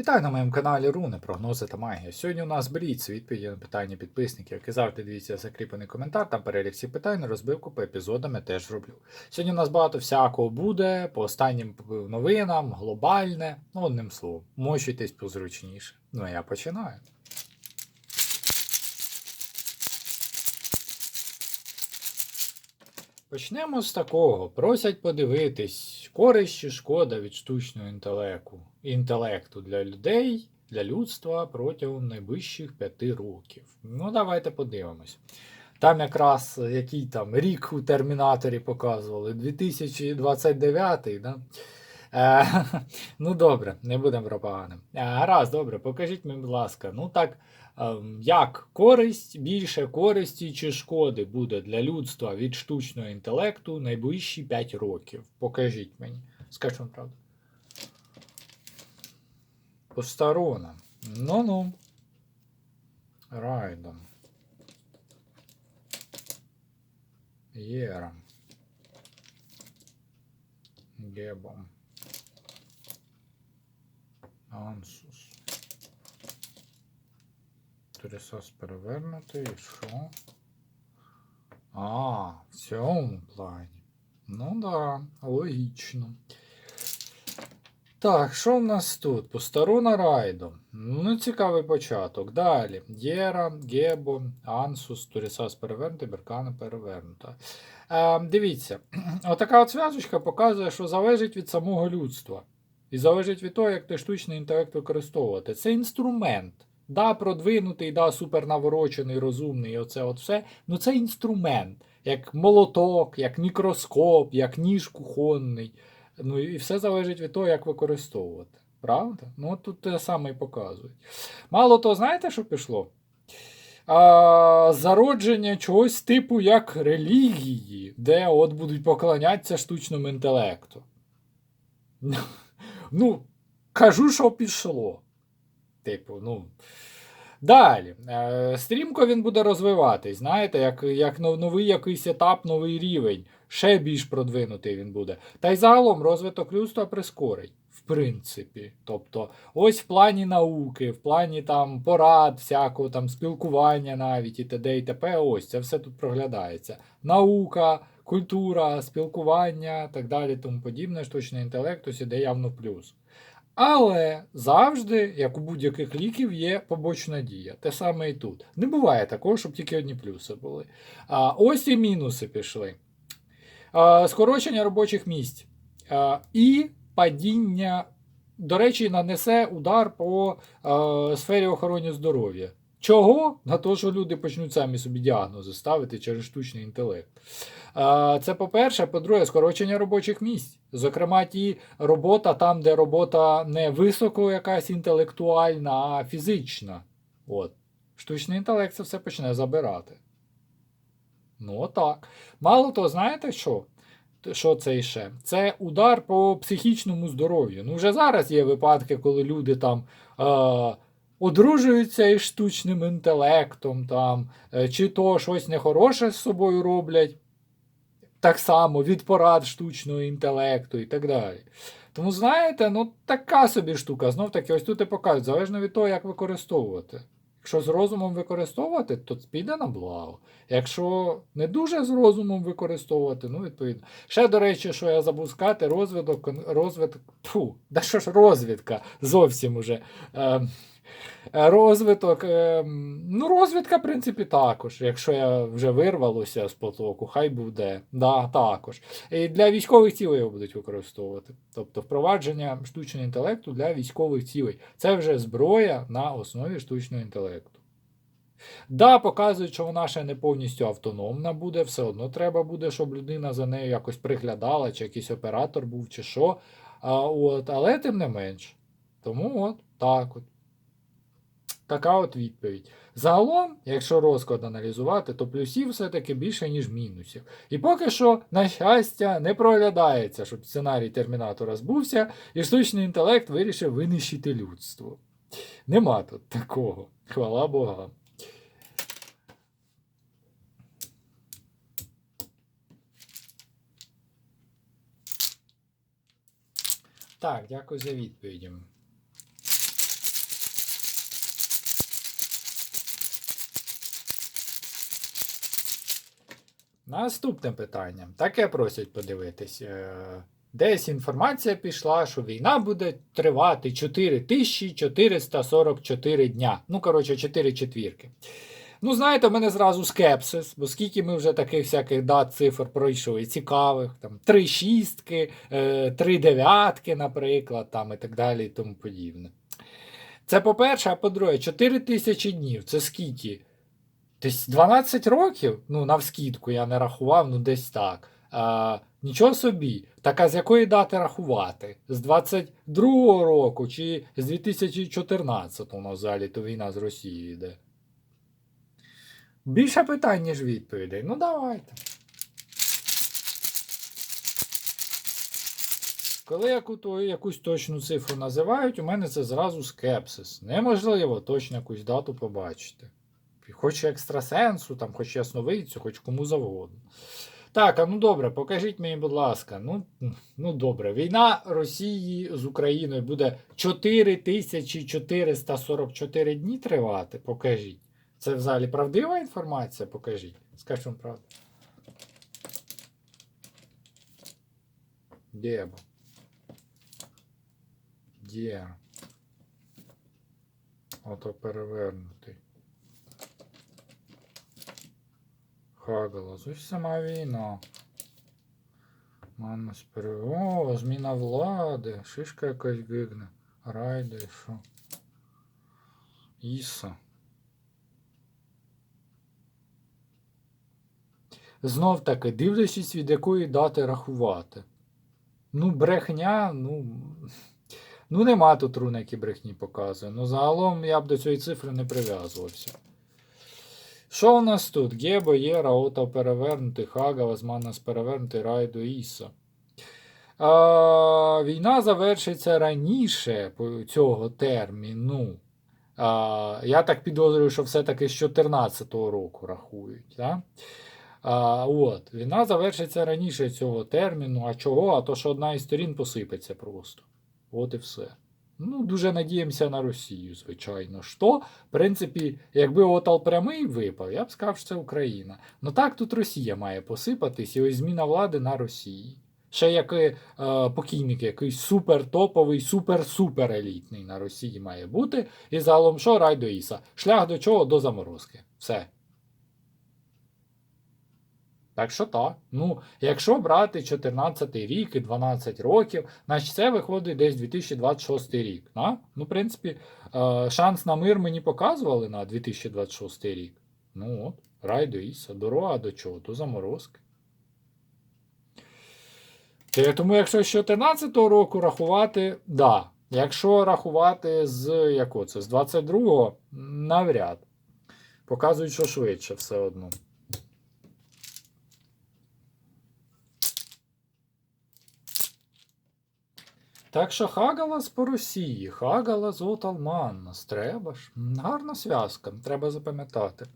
Вітаю на моєму каналі Руни, прогнози та магія. Сьогодні у нас Бліц, відповіді на питання підписників. Як і завжди, дивіться закріплений коментар, там перелік всіх питань, розбивку по епізодам я теж роблю. Сьогодні у нас багато всякого буде, по останнім новинам, глобальне, ну одним словом, мочуйтесь позручніше. Ну а я починаю. Почнемо з такого. Просять подивитись, користь чи шкода від штучного інтелекту, інтелекту для людей, для людства протягом найближчих п'яти років. Ну, давайте подивимось. Там якраз який там рік у Термінаторі показували, 2029, да? Е, ну добре, не будемо про погане. Е, Гаразд, добре, покажіть мені, будь ласка, ну так, як користь, більше користі чи шкоди буде для людства від штучного інтелекту найближчі 5 років? Покажіть мені. Скажу вам правду. Посторона. Ну-ну. Райдом. Єром. Гебом. Ансус. Трисос перевернутий, і що? А, в цьому плані. Ну да, логічно. Так, що в нас тут? Посторона Райдо. Ну, цікавий початок. Далі. Єра, Гебо, Ансус, Турісас перевернутий, Беркана перевернута. Е, дивіться, отака от зв'язочка показує, що залежить від самого людства. І залежить від того, як ти штучний інтелект використовувати. Це інструмент. Да, продвинутий, да, супернаворочений, розумний, оце от все. Ну це інструмент, як молоток, як мікроскоп, як ніж кухонний. Ну і все залежить від того, як використовувати. Правда? Ну тут те саме і показують. Мало того, знаєте, що пішло? А, Зародження чогось типу як релігії, де от будуть поклонятися штучному інтелекту. Ну, кажу, що пішло. Типу, ну. Далі. Е, Стрімко він буде розвиватись, знаєте, як як новий якийсь етап, новий рівень. Ще більш продвинутий він буде. Та й загалом розвиток людства прискорить. В принципі. Тобто, ось в плані науки, в плані там порад, всякого там спілкування навіть і т.д. і т.п. Ось це все тут проглядається. Наука, культура, спілкування, так далі, тому подібне, штучний інтелект ось іде явно плюс. Але завжди, як у будь-яких ліків, є побочна дія. Те саме і тут. Не буває такого, щоб тільки одні плюси були. А, ось і мінуси пішли. А, скорочення робочих місць. А, і падіння, до речі, нанесе удар по а, сфері охорони здоров'я. Чого? На те, що люди почнуть самі собі діагнози ставити через штучний інтелект. Це по-перше, по-друге, скорочення робочих місць. Зокрема, ті робота там, де робота не високо якась інтелектуальна, а фізична. От. Штучний інтелект це все почне забирати. Ну, отак. Мало того, знаєте що? Що це іще? Це удар по психічному здоров'ю. Ну, вже зараз є випадки, коли люди там. Одружуються із штучним інтелектом, там, е, чи то щось нехороше з собою роблять, так само від порад штучного інтелекту і так далі. Тому, знаєте, ну така собі штука. Знов таки, ось тут і покажуть, залежно від того, як використовувати. Якщо з розумом використовувати, то піде на благо. Якщо не дуже з розумом використовувати, ну відповідно. Ще, до речі, що я забув сказати, розвиток, розвиток, фу, да що ж розвідка зовсім уже. Е, Розвиток, е, ну, розвідка, в принципі, також. Якщо я вже вирвалося з потоку, хай буде. Да, також. І для військових цілей його будуть використовувати. Тобто впровадження штучного інтелекту для військових цілей. Це вже зброя на основі штучного інтелекту. Да, показують, що вона ще не повністю автономна буде, все одно треба буде, щоб людина за нею якось приглядала, чи якийсь оператор був, чи що. А, от, але тим не менш. Тому от так от. Така от відповідь. Загалом, якщо розклад аналізувати, то плюсів все-таки більше, ніж мінусів. І поки що, на щастя, не проглядається, щоб сценарій Термінатора збувся, і штучний інтелект вирішив винищити людство. Нема тут такого. Хвала Богам. Так, дякую за відповіді. Наступне питання. Таке просять подивитись. Е, Десь інформація пішла, що війна буде тривати 4444 дня. Ну, коротше, 4 четвірки. Ну, знаєте, в мене зразу скепсис, бо скільки ми вже таких всяких дат, цифр пройшли, цікавих, там, три шістки, е, три дев'ятки, наприклад, там, і так далі, і тому подібне. Це по-перше, а по-друге, 4 тисячі днів. Це скільки? Десь 12 років? Ну, навскідку я не рахував, ну десь так. А, нічого собі. Так а з якої дати рахувати? З 22-го року чи з 2014 у нас взагалі то війна з Росією йде? Більше питань, ніж відповідей. Ну давайте. Коли яку, то, якусь точну цифру називають, у мене це зразу скепсис. Неможливо точно якусь дату побачити. Хоч екстрасенсу, там, хоч ясновидцю, хоч кому завгодно. Так, а ну добре, покажіть мені, будь ласка. Ну, ну добре, війна Росії з Україною буде 4444 дні тривати. Покажіть. Це взагалі правдива інформація? Покажіть. Скажіть вам правду. Дєбо. Є. Ото перевернутий. Хагалас. Ось сама війна. Манус пере... О, зміна влади. Шишка якась гигне. Райда і що? Іса. Знов таки, дивлячись, від якої дати рахувати. Ну, брехня, ну. Ну, нема тут рун, які брехні показує. Ну, загалом я б до цієї цифри не прив'язувався. Що у нас тут? Гебо, Єра, Ота перевернутий, Хага, Вазманас перевернутий, Райду, Іса. А, війна завершиться раніше цього терміну. А, я так підозрюю, що все-таки з 2014 року рахують. Да? А, от, Війна завершиться раніше цього терміну. А чого? А то, що одна із сторін посипеться просто. От і все. Ну, дуже надіємося на Росію, звичайно. Що, в принципі, якби отал прямий випав, я б сказав, що це Україна. Ну так тут Росія має посипатись, і ось зміна влади на Росії. Ще як е, покійник, якийсь супер-топовий, супер-супер елітний на Росії має бути. І загалом що рай до Іса? Шлях до чого? До заморозки. Все. Так що так. Ну, якщо брати 14 рік і 12 років, значить це виходить десь 2026 рік. Да? Ну, в принципі, е, шанс на мир мені показували на 2026 рік. Ну от, рай до Іса, дорога до чого? До заморозки. Тому, якщо з 14 року рахувати, да. Якщо рахувати з якого це? З 22-го, навряд. Показують, що швидше все одно. Так що Хагалас по Росії, Хагалас от Алманнас. Треба ж. Гарна зв'язка, треба запам'ятати.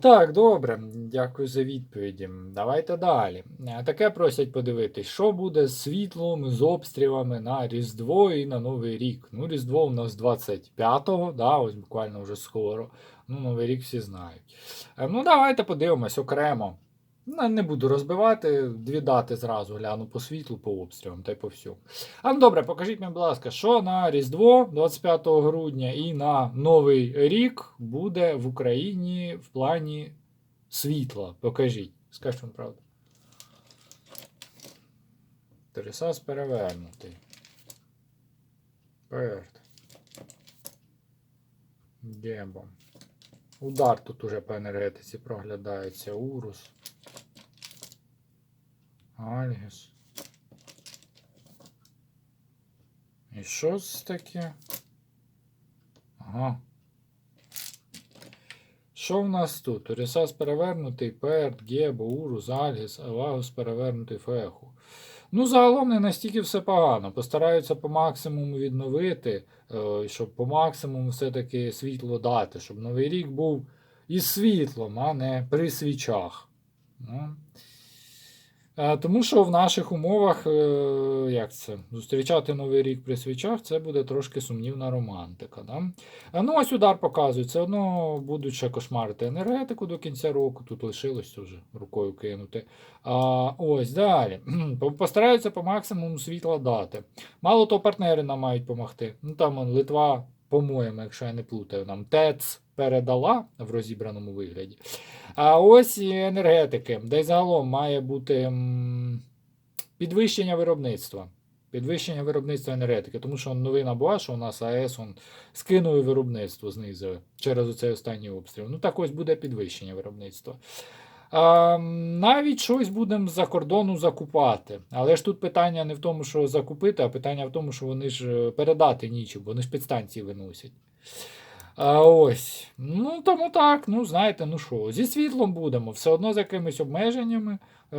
Так, добре, дякую за відповіді. Давайте далі. Е, Таке просять подивитись, що буде з світлом, з обстрілами на Різдво і на Новий рік. Ну, Різдво у нас 25-го, да, ось буквально вже скоро. Ну, Новий рік всі знають. Е, Ну, давайте подивимось окремо. Ну, Не буду розбивати, дві дати зразу гляну по світлу, по обстрілам та й по всьому. А ну добре, покажіть мені, будь ласка, що на Різдво 25 грудня і на Новий рік буде в Україні в плані світла. Покажіть. Скажіть вам правду. Тересас перевернутий. Перт. Гебом. Удар тут уже по енергетиці проглядається. Урус. Альгіс. І що це таке? Ага. Що в нас тут? Орісас перевернутий, Перт, Гебо, Урус, Альгіс, Елагус перевернутий Феху. Ну, загалом не настільки все погано. Постараються по максимуму відновити, е, щоб по максимуму все-таки світло дати, щоб Новий рік був із світлом, а не при свічах. Е, Тому що в наших умовах, е, як це, зустрічати Новий рік при свічах, це буде трошки сумнівна романтика. Да? Е, Ну, ось удар показує, все одно будуть кошмарити енергетику до кінця року, тут лишилось вже рукою кинути. А, ось далі. Постараються по максимуму світла дати. Мало того, партнери нам мають допомогти. Ну там Литва, по-моєму, якщо я не плутаю, нам ТЕЦ передала в розібраному вигляді. А ось і енергетики, де загалом має бути підвищення виробництва. Підвищення виробництва енергетики, тому що новина була, що у нас АЕС он, скинув виробництво, знизили через оцей останній обстріл. Ну так ось буде підвищення виробництва. А, навіть щось будемо з-за кордону закупати. Але ж тут питання не в тому, що закупити, а питання в тому, що вони ж е, передати нічим, вони ж підстанції виносять. А ось. Ну, тому так, ну знаєте, ну що, зі світлом будемо, все одно з якимись обмеженнями, е,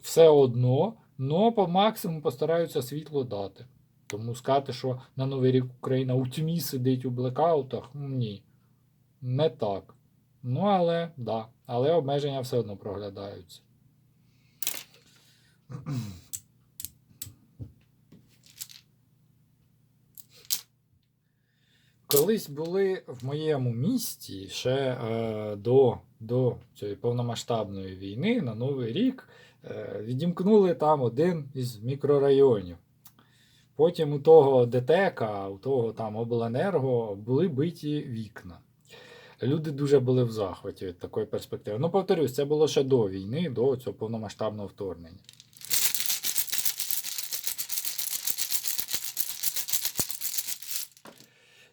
все одно, но по максимуму постараються світло дати. Тому сказати, що на Новий рік Україна у тьмі сидить у блекаутах, ні. Не так. Ну, але, да, але обмеження все одно проглядаються. Колись були в моєму місті ще е, до, до цієї повномасштабної війни на Новий рік е, відімкнули там один із мікрорайонів. Потім у того ДТЕКа, у того там обленерго були биті вікна. Люди дуже були в захваті від такої перспективи. Ну, повторюсь, це було ще до війни, до цього повномасштабного вторгнення.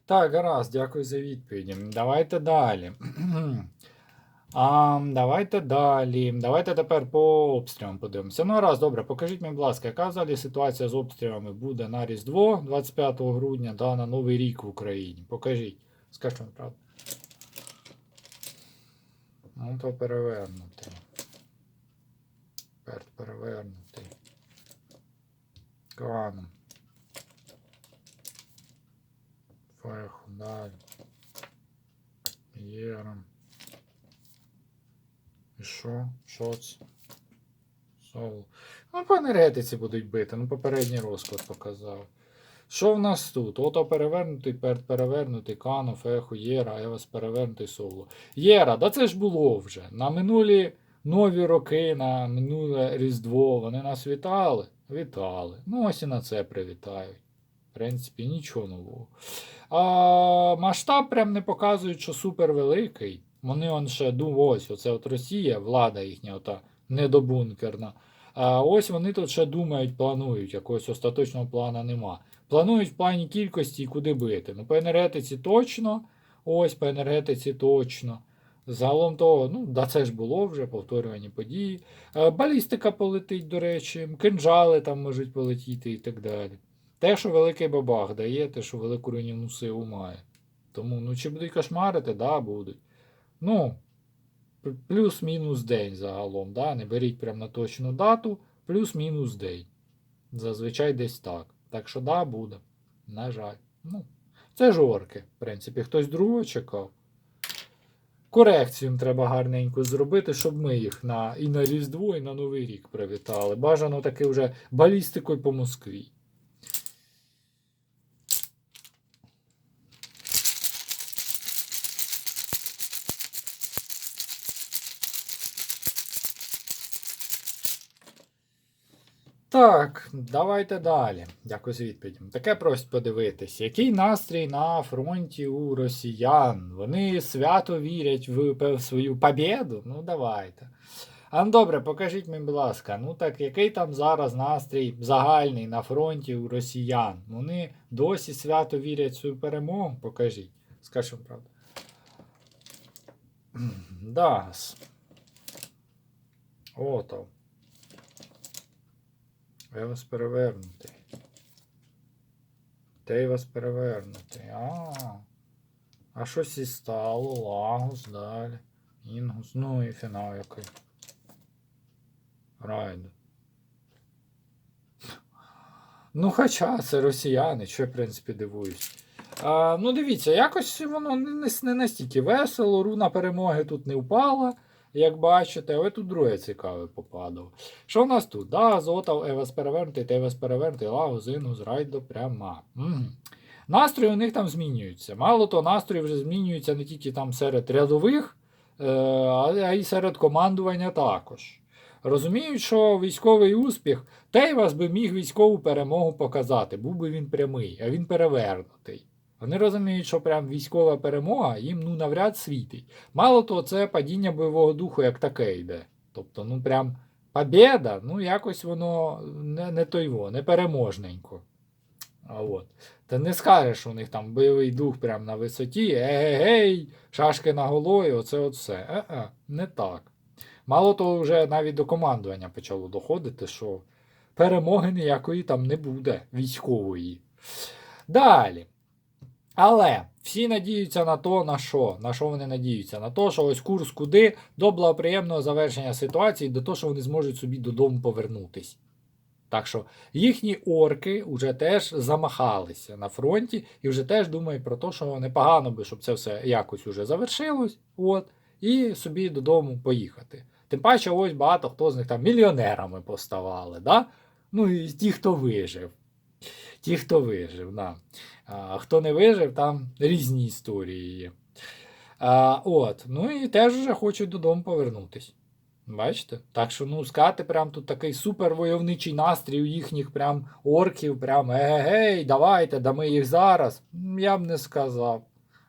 Так, гаразд, дякую за відповіді. Давайте далі. А, давайте далі. Давайте тепер по обстрілам подивимося. Ну, гаразд, добре, покажіть мені, будь ласка, яка взагалі ситуація з обстрілами буде на Різдво 25 грудня та на Новий рік в Україні? Покажіть. Скажіть правду. Ну, то перевернути. Тепер перевернути. Каном. Феху, далі. Єром. І що? Що це? Сол. Ну, по енергетиці будуть бити, ну попередній розклад показав. Що в нас тут? Ото перевернутий, пер перевернутий, Кано, Феху, Єра, я вас перевернутий соло. Єра, да це ж було вже. На минулі нові роки, на минуле Різдво вони нас вітали? Вітали. Ну ось і на це привітають. В принципі, нічого нового. А, масштаб прям не показують, що супер великий. Вони он ще ду, ось, оце от Росія, влада їхня, ота недобункерна. А ось вони тут ще думають, планують, якогось остаточного плану нема. Планують в плані кількості і куди бити. Ну, по енергетиці точно, ось по енергетиці точно. Загалом того, ну, да це ж було вже, повторювані події. Е, Балістика полетить, до речі, кинжали там можуть полетіти і так далі. Те, що великий бабах дає, те, що велику руйнівну силу має. Тому, ну, чи будуть кошмарити, да, будуть. Ну, плюс-мінус день загалом, да? не беріть прямо на точну дату, плюс-мінус день. Зазвичай десь так. Так що да, буде. На жаль. Ну, це ж орки, в принципі, хтось другого чекав. Корекцію треба гарненько зробити, щоб ми їх на, і на Різдво, і на Новий рік привітали. Бажано таки вже балістикою по Москві. Так, давайте далі. Дякую за відповідь. Таке просить подивитись. Який настрій на фронті у росіян? Вони свято вірять в, свою побєду? Ну, давайте. А ну добре, покажіть мені, будь ласка, ну так який там зараз настрій загальний на фронті у росіян? Вони досі свято вірять в свою перемогу? Покажіть. Вам правду. Да. с- Ото. Я вас перевернутий. Де вас перевернутий? А. А щось і стало. Лагус далі. Інгус. Ну і фінал який. Райду. Ну, хоча це росіяни, що в принципі, дивуюсь. А, ну, дивіться, якось воно не, не настільки весело, руна перемоги тут не впала. Як бачите, але тут друге цікаве попадало. Що в нас тут? Да, Зотав, Евас перевернутий, Тевас перевернутий, Лагус, Інус, Райдо, пряма. Мгм. Настрої у них там змінюються. Мало того, настрої вже змінюються не тільки там серед рядових, е, а й серед командування також. Розуміють, що військовий успіх, Тейвас би міг військову перемогу показати, був би він прямий, а він перевернутий. Вони розуміють, що прям військова перемога їм ну навряд світить. Мало того, це падіння бойового духу як таке йде. Тобто, ну прям побєда, ну якось воно не, не тойво, не переможненько. А от. Та не скажеш, що у них там бойовий дух прям на висоті, егегей, шашки на голові, оце от все. Е-е, не так. Мало того, вже навіть до командування почало доходити, що перемоги ніякої там не буде військової. Далі. Але всі надіються на то, на що? На що вони надіються? На те, що ось курс куди до благоприємного завершення ситуації, до того, що вони зможуть собі додому повернутись. Так що їхні орки вже теж замахалися на фронті і вже теж думають про те, що непогано би, щоб це все якось уже завершилось, от, і собі додому поїхати. Тим паче, ось багато хто з них там мільйонерами поставали, да? ну і ті, хто вижив. Ті, хто вижив, да. А хто не вижив, там різні історії є. А, от, ну і теж вже хочуть додому повернутись. Бачите? Так що, ну, сказати, прям тут такий супервойовничий настрій у їхніх прям орків, прям егегей, давайте, да ми їх зараз. Я б не сказав.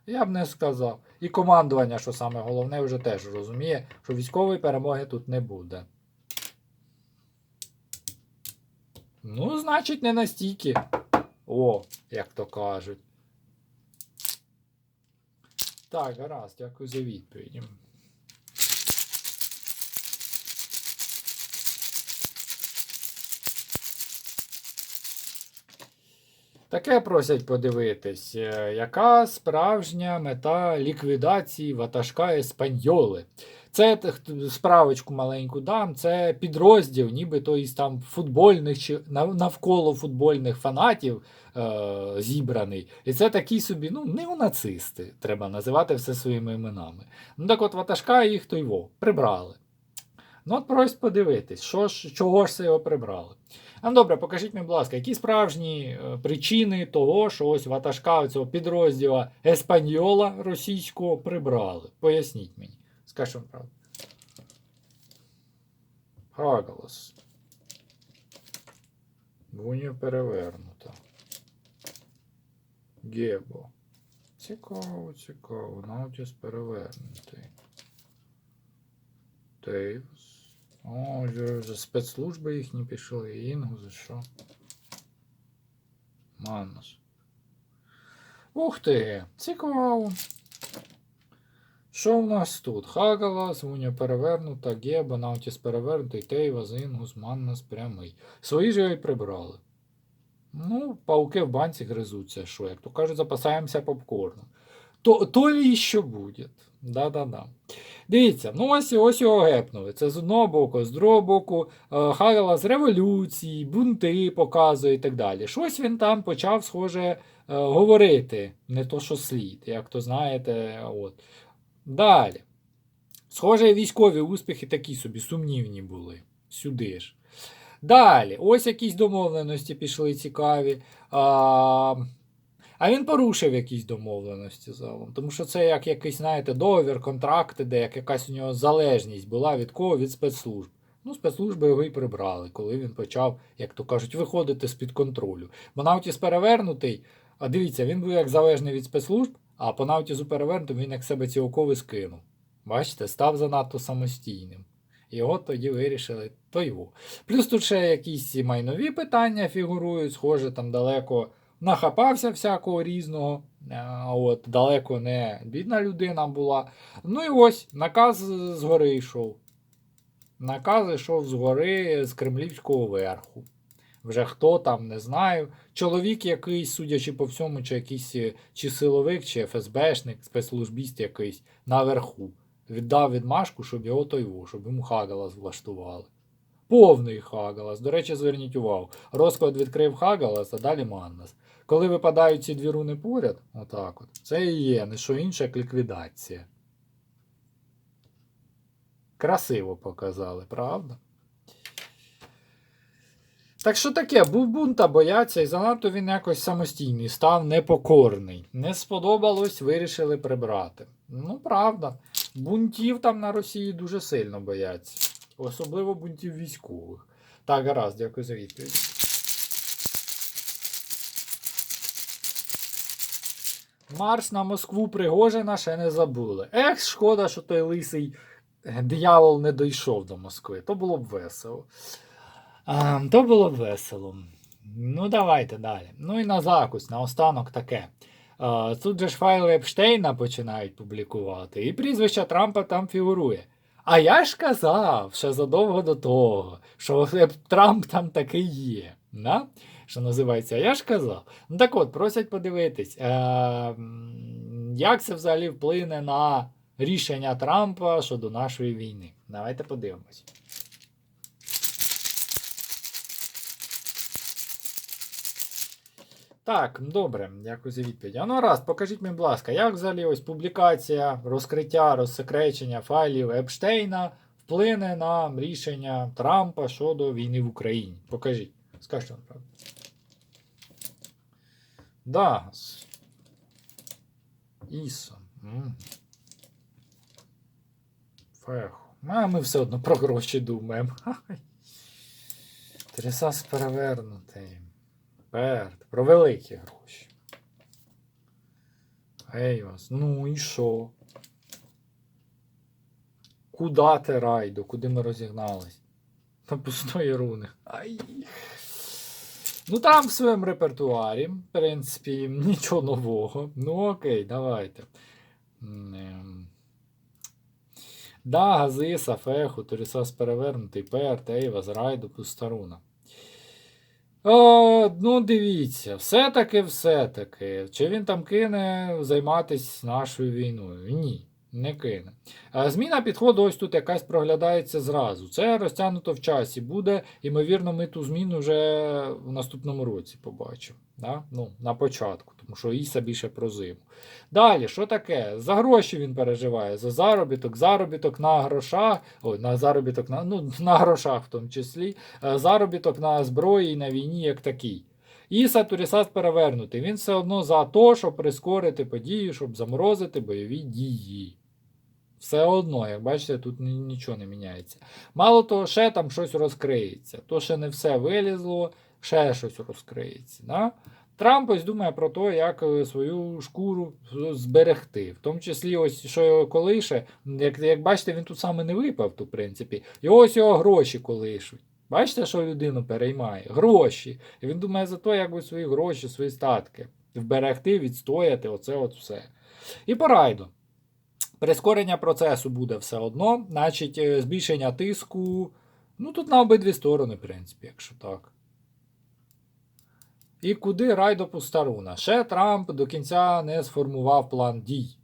Я б не сказав. І командування, що саме головне, вже теж розуміє, що військової перемоги тут не буде. Ну, значить, не настільки. О, як то кажуть. Так, гаразд, дякую за відповіді. Таке просять подивитись, е, яка справжня мета ліквідації ватажка Еспаньоли. Це справочку маленьку дам, це підрозділ, нібито із там футбольних чи навколо футбольних фанатів е, зібраний. І це такі собі, ну, неонацисти, треба називати все своїми іменами. Ну так от ватажка їх то його прибрали. Ну, от просять подивитись, що ж, чого ж це його прибрали. А ну, добре, покажіть мені, будь ласка, які справжні е, причини того, що ось ватажка цього підрозділа Еспаньола російського прибрали. Поясніть мені. Вам правду. Хагалас. Гуня перевернута. Гебо. Цікаво, цікаво. Наутіс перевернутий. Тейвс. О, вже, вже спецслужби їхні пішли. Інгузи, що? Манус. Ух ти! Цікаво. Що в нас тут? Хагалас, Уня перевернута, Геба, Наутіс перевернутий, Тейвас, Інгус, Маннас прямий. Свої ж його й прибрали. Ну, пауки в банці гризуться, що, як то кажуть, запасаємося попкорном. То, то лі що буде. Да-да-да. Дивіться, ну ось, ось його гепнули. Це з одного боку, з другого боку, е, Хагалас революції, бунти показує і так далі. Щось він там почав, схоже, е, говорити, не то, що слід, як то знаєте. От. Далі. Схоже, військові успіхи такі собі сумнівні були. Сюди ж. Далі, ось якісь домовленості пішли цікаві. А, а він порушив якісь домовленості залом. Тому що це як якийсь, знаєте, договір, контракти, де як якась у нього залежність була від кого? Від спецслужб. Ну, спецслужби його і прибрали, коли він почав, як то кажуть, виходити з-під контролю. Бо Наутіс перевернутий, а дивіться, він був як залежний від спецслужб, а по Наутісу перевернутим він як себе ці окови скинув. Бачите, став занадто самостійним. От тоді вирішили то його. Плюс тут ще якісь майнові питання фігурують, схоже, там далеко нахапався всякого різного. От далеко не бідна людина була. Ну і ось наказ згори йшов. Наказ йшов згори з Кремлівського верху. Вже хто там, не знаю. Чоловік якийсь, судячи по всьому, чи якийсь е, чи силовик, чи ФСБшник, спецслужбіст якийсь наверху. Віддав відмашку, щоб його той тойву, щоб йому Хагалас влаштували. Повний Хагалас. До речі, зверніть увагу. Розклад відкрив Хагалас, а далі Маннас. Коли випадають ці дві руни поряд, отак от, це і є не що інше, як ліквідація. Красиво показали, правда? Так що таке, був бунта бояться, і занадто він якось самостійний, став непокорний. Не сподобалось, вирішили прибрати. Ну, правда, бунтів там на Росії дуже сильно бояться. Особливо бунтів військових. Так, гаразд, дякую за відповідь. Марс на Москву Пригожина ще не забули. Ех, шкода, що той лисий диявол не дійшов до Москви. То було б весело. А, то було б весело. Ну, давайте далі. Ну і на закусь, на останок таке. А, тут же ж файли Епштейна починають публікувати, і прізвище Трампа там фігурує. А я ж казав ще задовго до того, що Трамп там такий є. Да? Що називається, я ж казав. Ну так от, просять подивитись, е, як це взагалі вплине на рішення Трампа щодо нашої війни. Давайте подивимось. Так, добре, дякую за відповідь. А ну раз, покажіть мені, будь ласка, як взагалі ось публікація, розкриття, розсекречення файлів Епштейна вплине на рішення Трампа щодо війни в Україні? Покажіть. Скажіть вам правду. Да. с- Ісо. А ми все одно про гроші думаємо. Трясас перевернутий. Перт. Про великі гроші. Ей вас. Ну і що? Куда ти райдо? Куди ми розігнались? На пустої руни. Ай. Ну там в своєму репертуарі, в принципі, нічого нового. Ну окей, давайте. Ем. Да, Гази, Сафеху, Торісас перевернутий, Пер, Тейва, Зрайду, Пустаруна. О, ну, дивіться, все-таки, все-таки. Чи він там кине займатися нашою війною? Ні, не кине. Зміна підходу ось тут якась проглядається зразу. Це розтягнуто в часі. Буде, ймовірно, ми ту зміну вже в наступному році побачимо. Да? Ну, на початку, тому що Іса більше про зиму. Далі, що таке? За гроші він переживає, за заробіток, заробіток на грошах, ой, на заробіток на, ну, на грошах в тому числі, е, заробіток на зброї і на війні як такий. Іса Турісас перевернутий. Він все одно за те, щоб прискорити події, щоб заморозити бойові дії. Все одно, як бачите, тут нічого не міняється. Мало того, ще там щось розкриється. То ще не все вилізло, ще щось розкриється. Да? Трамп ось думає про те, як е, свою шкуру зберегти. В тому числі, ось що його колише, як, як бачите, він тут саме не випав, то, в принципі, і ось його гроші колишуть. Бачите, що людину переймає? Гроші. І він думає за те, як би свої гроші, свої статки вберегти, відстояти, оце от все. І по райду. Прискорення процесу буде все одно, значить, е, збільшення тиску. Ну, тут на обидві сторони, в принципі, якщо так. І куди райдо Пустаруна? Ще Трамп до кінця не сформував план дій.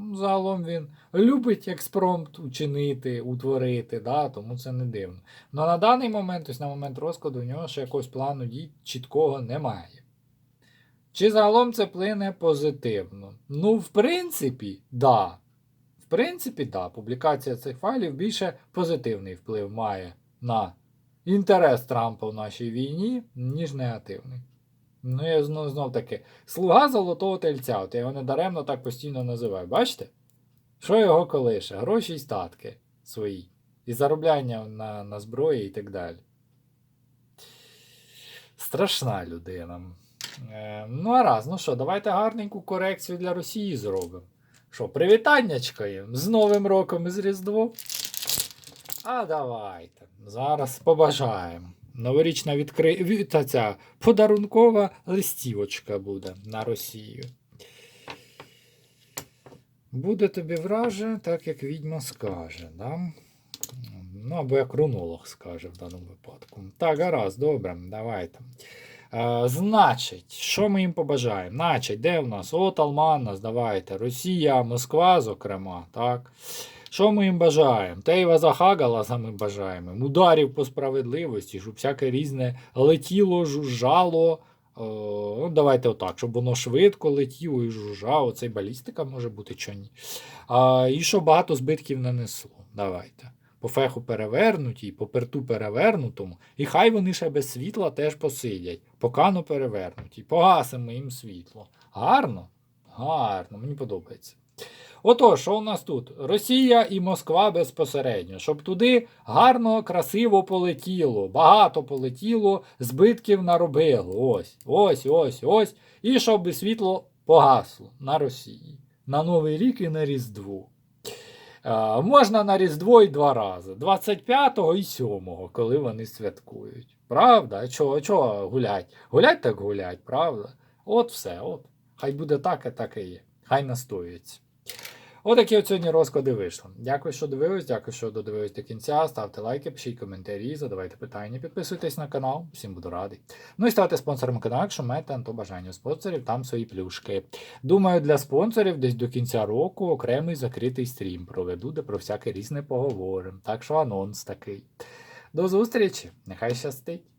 Ну, Загалом він любить експромт учинити, утворити, да, тому це не дивно. Але на даний момент, ось на момент розкладу, у нього ще якогось плану дій чіткого немає. Чи загалом це плине позитивно? Ну, в принципі, да. В принципі, да. Публікація цих файлів більше позитивний вплив має на інтерес Трампа в нашій війні, ніж негативний. Ну, я знов, знов таки, слуга золотого тельця, от я його недаремно так постійно називаю. Бачите? Що його колише? Гроші й статки свої. І заробляння на, на зброї і так далі. Страшна людина. Е, ну, а раз, ну що, давайте гарненьку корекцію для Росії зробимо. Що, привітаннячка їм з Новим роком і з Різдвом? А давайте. Зараз побажаємо. Новорічна відкри... та ця подарункова листівочка буде на Росію. Буде тобі враже, так як відьма скаже, да? Ну, або як рунолог скаже в даному випадку. Так, гаразд, добре, давайте. Е, значить, що ми їм побажаємо? Значить, де в нас? От Алман нас, давайте. Росія, Москва, зокрема, так. Що ми їм бажаємо? Тейва Захагаласа ми бажаємо. Ударів по справедливості, щоб всяке різне летіло, жужжало. Е, ну, давайте отак, щоб воно швидко летіло і жужжало. Це балістика може бути чи ні. А, і щоб багато збитків нанесло. Давайте. по феху перевернутій, по перту перевернутому, і хай вони ще без світла теж посидять, по кану перевернутій, погасимо їм світло. Гарно? Гарно, мені подобається. Отож, що у нас тут? Росія і Москва безпосередньо, щоб туди гарно, красиво полетіло, багато полетіло, збитків наробило. Ось, ось, ось, ось. І щоб світло погасло на Росії. На Новий рік і на Різдво. Е, можна на Різдво і два рази. 25-го і 7-го, коли вони святкують. Правда? Чого, чого гулять? Гулять так гулять, правда? От все, от. Хай буде так, і так і є. Хай настоюється. Отакі от сьогодні розклади вийшли. Дякую, що дивились, дякую, що додивились до кінця. Ставте лайки, пишіть коментарі, задавайте питання, підписуйтесь на канал, всім буду радий. Ну і ставте спонсором каналу, якщо маєте то бажання спонсорів, там свої плюшки. Думаю, для спонсорів десь до кінця року окремий закритий стрім проведу, де про всяке різне поговоримо. Так що анонс такий. До зустрічі, нехай щастить!